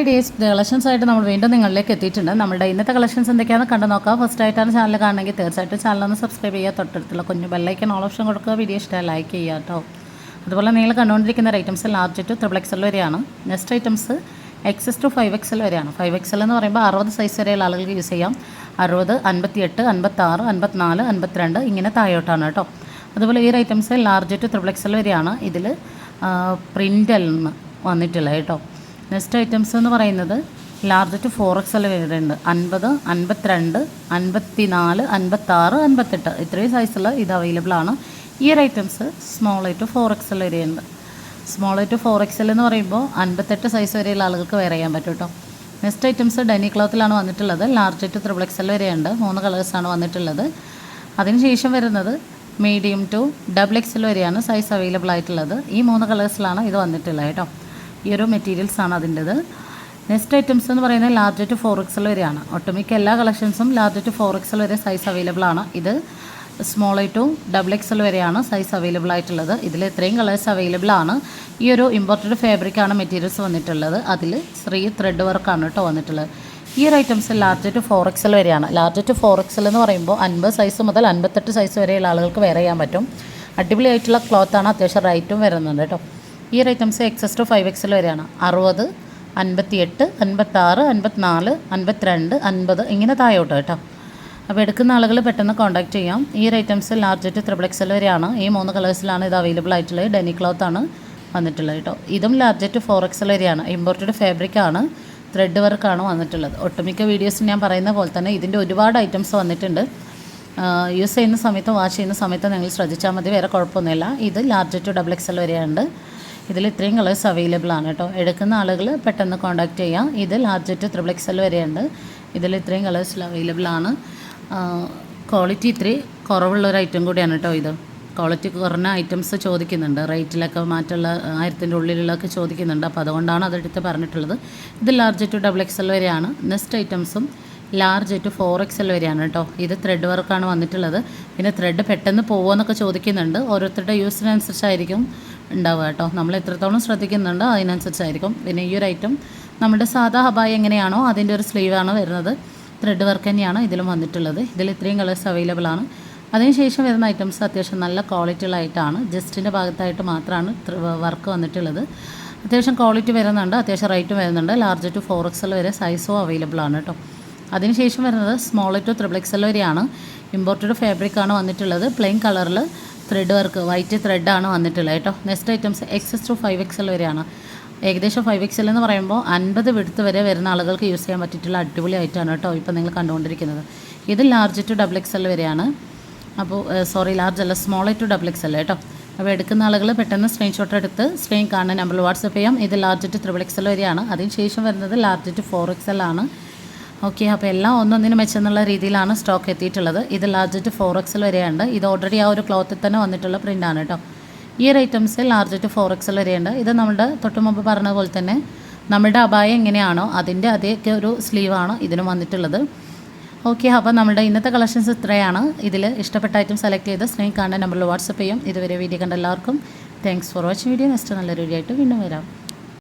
Hi days collections ആയിട്ട് നമ്മൾ വീണ്ടും നിങ്ങളിലേക്ക് എത്തിയിട്ടുണ്ട്. നമ്മുടെ ഇന്നത്തെ കളക്ഷൻസ് എന്തൊക്കെയാണെന്ന് കണ്ടു നോക്കാം. ഫസ്റ്റ് ആയിട്ടാണ് ചാനൽ കാണണമെങ്കിൽ തീർച്ചയായിട്ടും ചാനൽ ഒന്ന് സബ്സ്ക്രൈബ് ചെയ്യുക. തൊട്ടടുത്തുള്ള കുഞ്ഞു ബെല്ലൈക്കൻ ഓൾ ഓപ്ഷൻ കൊടുക്കുക. വീഡിയോ ഇഷ്ടമായി ലൈക്ക് ചെയ്യുക കേട്ടോ അതുപോലെ നിങ്ങൾ കണ്ടുകൊണ്ടിരിക്കുന്ന items large to triple XL വരെയാണ്. Next items XS to five XL വരെയാണ്. ഫൈവ് എക്സൽ എന്ന് പറയുമ്പോൾ അറുപത് സൈസ് വരെയുള്ള ആളുകൾക്ക് യൂസ് ചെയ്യാം. അറുപത് അൻപത്തിയെട്ട് അൻപത്താറ് അൻപത്തിനാല് അൻപത്തിരണ്ട് ഇങ്ങനെ താഴോട്ടാണ് കേട്ടോ അതുപോലെ ഈ items large to triple XL വരെയാണ്. ഇതിൽ പ്രിന്റ് അല്ലെന്ന് വന്നിട്ടില്ല കേട്ടോ നെക്സ്റ്റ് ഐറ്റംസ് എന്ന് പറയുന്നത് ലാർജ് ടു ഫോർ എക്സ് എല്ലാം വരുന്നുണ്ട് അൻപത് അൻപത്തിരണ്ട് അൻപത്തി നാല് അൻപത്താറ് അൻപത്തെട്ട്. ഇത്രയും സൈസുള്ള ഇത് അവൈലബിൾ ആണ്. ഈ ഒരു items small to four X എല്ലാം വരെയുണ്ട് സ്മോൾ ടു ഫോർ എക്സൽ എന്ന് പറയുമ്പോൾ അൻപത്തെട്ട് സൈസ് വരെയുള്ള ആളുകൾക്ക് വെയർ ചെയ്യാൻ പറ്റും കേട്ടോ നെക്സ്റ്റ് ഐറ്റംസ് ഡെനി ക്ലോത്തിലാണ് വന്നിട്ടുള്ളത്. ലാർജ് ടു ത്രിബിൾ എല്ലാം വരെയുണ്ട് മൂന്ന് കളേഴ്സാണ് വന്നിട്ടുള്ളത്. അതിനുശേഷം വരുന്നത് medium to double X L വരെയാണ് സൈസ് അവൈലബിൾ ആയിട്ടുള്ളത്. ഈ മൂന്ന് കളേഴ്സിലാണ് ഇത് വന്നിട്ടുള്ളത് കേട്ടോ ഈ ഒരു മെറ്റീരിയൽസ് ആണ് അതിന്റെത്. നെക്സ്റ്റ് ഐറ്റംസ് എന്ന് പറയുന്നത് ലാർജ് ടു ഫോർ എക്സൽ വരെയാണ് ഒട്ടുമിക്ക എല്ലാ കളക്ഷൻസും ലാർജ് ടു ഫോർ എക്സൽ വരെ സൈസ് അവൈലബിൾ ആണ്. ഇത് സ്മോൾ ടു ഡബിൾ എക്സൽ വരെയാണ് സൈസ് അവൈലബിൾ ആയിട്ടുള്ളത്. ഇതിൽ ഇത്രയും കളേഴ്സ് അവൈലബിൾ ആണ്. ഈ ഒരു ഇമ്പോർട്ടഡ് ഫാബ്രിക്കാണ് മെറ്റീരിയൽസ് വന്നിട്ടുള്ളത്. അതിൽ ശ്രീ ത്രെഡ് വർക്കാണ് കേട്ടോ വന്നിട്ടുള്ളത്. ഈ ഒരു items large to four XL വരെയാണ്. ലാർജ് ടു ഫോർ എക്സൽ എന്ന് പറയുമ്പോൾ അൻപത് സൈസ് മുതൽ അൻപത്തെട്ട് സൈസ് വരെയുള്ള ആളുകൾക്ക് വെയർ ചെയ്യാൻ പറ്റും. അടിപൊളിയായിട്ടുള്ള ക്ലോത്താണ് അത്യാവശ്യം റൈറ്റും വരുന്നുണ്ട് കേട്ടോ. ഈ ഒരു items XS to five XL വരെയാണ് അറുപത് അൻപത്തിയെട്ട് അൻപത്താറ് അൻപത്തിനാല് അൻപത്തിരണ്ട് അൻപത് ഇങ്ങനെ താഴോട്ട് കേട്ടോ. അപ്പോൾ എടുക്കുന്ന ആളുകൾ പെട്ടെന്ന് കോൺടാക്ട് ചെയ്യാം. ഈ ഒരു items large to triple XL വരെയാണ് ഈ മൂന്ന് കളേഴ്സിലാണ് ഇത് അവൈലബിൾ ആയിട്ടുള്ളത്. ഡെനി ക്ലോത്ത് ആണ് വന്നിട്ടുള്ളത് കേട്ടോ. ഇതും ലാർജ് ടു ഫോർ എക്സൽ വരെയാണ് ഇമ്പോർട്ടഡ് ഫാബ്രിക് ആണ് ത്രെഡ് വർക്കാണ് വന്നിട്ടുള്ളത്. ഒട്ടുമിക്ക വീഡിയോസ് ഞാൻ പറയുന്ന പോലെ തന്നെ ഇതിന്റെ ഒരുപാട് ഐറ്റംസ് വന്നിട്ടുണ്ട്. യൂസ് ചെയ്യുന്ന സമയത്ത് വാഷ് ചെയ്യുന്ന സമയത്ത് നിങ്ങൾ ശ്രദ്ധിച്ചാൽ മതി. വേറെ കുഴപ്പമൊന്നുമില്ല. ഇത് ലാർജ് ടു ഡബിൾ എക്സൽ വരെയുണ്ട് ഇതിൽ ഇത്രയും കളേഴ്സ് അവൈലബിൾ ആണ് കേട്ടോ. എടുക്കുന്ന ആളുകൾ പെട്ടെന്ന് കോൺടാക്ട് ചെയ്യാം. ഇത് ലാർജ് ടു ത്രിബിൾ എക്സൽ വരെയുണ്ട്. ഇതിൽ ഇത്രയും കളേഴ്സിൽ അവൈലബിൾ ആണ്. ക്വാളിറ്റി ഇത്തിരി കുറവുള്ള ഒരു ഐറ്റം കൂടിയാണ് കേട്ടോ ഇത്. ക്വാളിറ്റി കുറഞ്ഞ ഐറ്റംസ് ചോദിക്കുന്നുണ്ട്. റേറ്റിലൊക്കെ മാറ്റുള്ള ആയിരത്തിന്റെ ഉള്ളിലുള്ളതൊക്കെ ചോദിക്കുന്നുണ്ട്. അപ്പോൾ അതുകൊണ്ടാണ് അതെടുത്ത് പറഞ്ഞിട്ടുള്ളത്. ഇത് large to double X L വരെയാണ്. നെക്സ്റ്റ് ഐറ്റംസും large to four X L വരെയാണ് കേട്ടോ. ഇത് ത്രെഡ് വർക്കാണ് വന്നിട്ടുള്ളത്. പിന്നെ ത്രെഡ് പെട്ടെന്ന് പോകുമെന്നൊക്കെ ചോദിക്കുന്നുണ്ട്. ഓരോരുത്തരുടെ യൂസിനനുസരിച്ചായിരിക്കും ഉണ്ടാവുക കേട്ടോ. നമ്മൾ എത്രത്തോളം ശ്രദ്ധിക്കുന്നുണ്ട് അതിനനുസരിച്ചായിരിക്കും. പിന്നെ ഈ ഒരു ഐറ്റം നമ്മുടെ സാധാ ഹബായി എങ്ങനെയാണോ അതിന്റെ ഒരു സ്ലീവാണ് വരുന്നത്. ത്രെഡ് വർക്ക് തന്നെയാണ് ഇതിലും വന്നിട്ടുള്ളത്. ഇതിൽ ഇത്രയും കളേഴ്സ് അവൈലബിൾ ആണ്. അതിനുശേഷം വരുന്ന ഐറ്റംസ് അത്യാവശ്യം നല്ല ക്വാളിറ്റികളായിട്ടാണ് ജസ്റ്റിന്റെ ഭാഗത്തായിട്ട് മാത്രമാണ് വർക്ക് വന്നിട്ടുള്ളത്. അത്യാവശ്യം ക്വാളിറ്റി വരുന്നുണ്ട്. അത്യാവശ്യം റേറ്റും വരുന്നുണ്ട്. ലാർജ് ടു ഫോർ എക്സൽ വരെ സൈസും അവൈലബിൾ ആണ് കേട്ടോ. അതിനുശേഷം വരുന്നത് സ്മോൾ ടു ത്രിബിൾ എക്സൽ വരെയാണ്. ഇമ്പോർട്ടഡ് ഫാബ്രിക്കാണ് വന്നിട്ടുള്ളത്. പ്ലെയിൻ കളറിൽ ത്രെഡ് വർക്ക് വൈറ്റ് ത്രെഡാണ് വന്നിട്ടുള്ളത് കേട്ടോ. Next items XS to five XL വരെയാണ്. ഏകദേശം ഫൈവ് എക്സൽ എന്ന് പറയുമ്പോൾ അൻപത് വിടുത്ത് വരെ വരുന്ന ആളുകൾക്ക് യൂസ് ചെയ്യാൻ പറ്റിയിട്ടുള്ള അടിപൊളി ആയിട്ടാണ് കേട്ടോ ഇപ്പോൾ നിങ്ങൾ കണ്ടുകൊണ്ടിരിക്കുന്നത്. ഇത് ലാർജ് ടു ഡബിൾ എക്സൽ വരെയാണ്. അപ്പോൾ സോറി ലാർജ് അല്ല സ്മോൾ ടു ഡബിൾ എക്സൽ കേട്ടോ. അപ്പോൾ എടുക്കുന്ന ആളുകൾ പെട്ടെന്ന് സ്ക്രീൻഷോട്ട് എടുത്ത് സ്ക്രീൻ കാണുന്ന നമ്പറിൽ വാട്സപ്പ് ചെയ്യാം. ഇത് ലാർജ് ടു ത്രിബിൾ എക്സൽ വരെയാണ്. അതിന് ശേഷം വരുന്നത് ലാർജ് ടു ഫോർ എക്സൽ ആണ്. ഓക്കെ അപ്പോൾ എല്ലാം ഒന്നൊന്നിനും മെച്ചെന്നുള്ള രീതിയിലാണ് സ്റ്റോക്ക് എത്തിയിട്ടുള്ളത്. ഇത് ലാർജ് ടു ഫോർ എക്സൽ വരെയുണ്ട്. ഇത് ഓൾറെഡി ആ ഒരു ക്ലോത്തിൽ തന്നെ വന്നിട്ടുള്ള പ്രിന്റാണ് കേട്ടോ ഈ ഒരു items large to four XL വരെയുണ്ട്. ഇത് നമ്മുടെ തൊട്ട് മുമ്പ് പറഞ്ഞ പോലെ തന്നെ നമ്മുടെ അപായം എങ്ങനെയാണോ അതിന്റെ അതേയൊക്കെ ഒരു സ്ലീവാണ് ഇതിനും വന്നിട്ടുള്ളത്. ഓക്കെ അപ്പോൾ നമ്മുടെ ഇന്നത്തെ കളക്ഷൻസ് ഇത്രയാണ്. ഇതിൽ ഇഷ്ടപ്പെട്ട ഐറ്റം സെലക്ട് ചെയ്ത് സ്നേഹിക്കാണ്ട് നമ്മൾ വാട്സപ്പ് ചെയ്യും. ഇതുവരെ വീഡിയോ കണ്ട എല്ലാവർക്കും thanks for watching video next നല്ലൊരു വീഡിയോ ആയിട്ട് വീണ്ടും വരാം.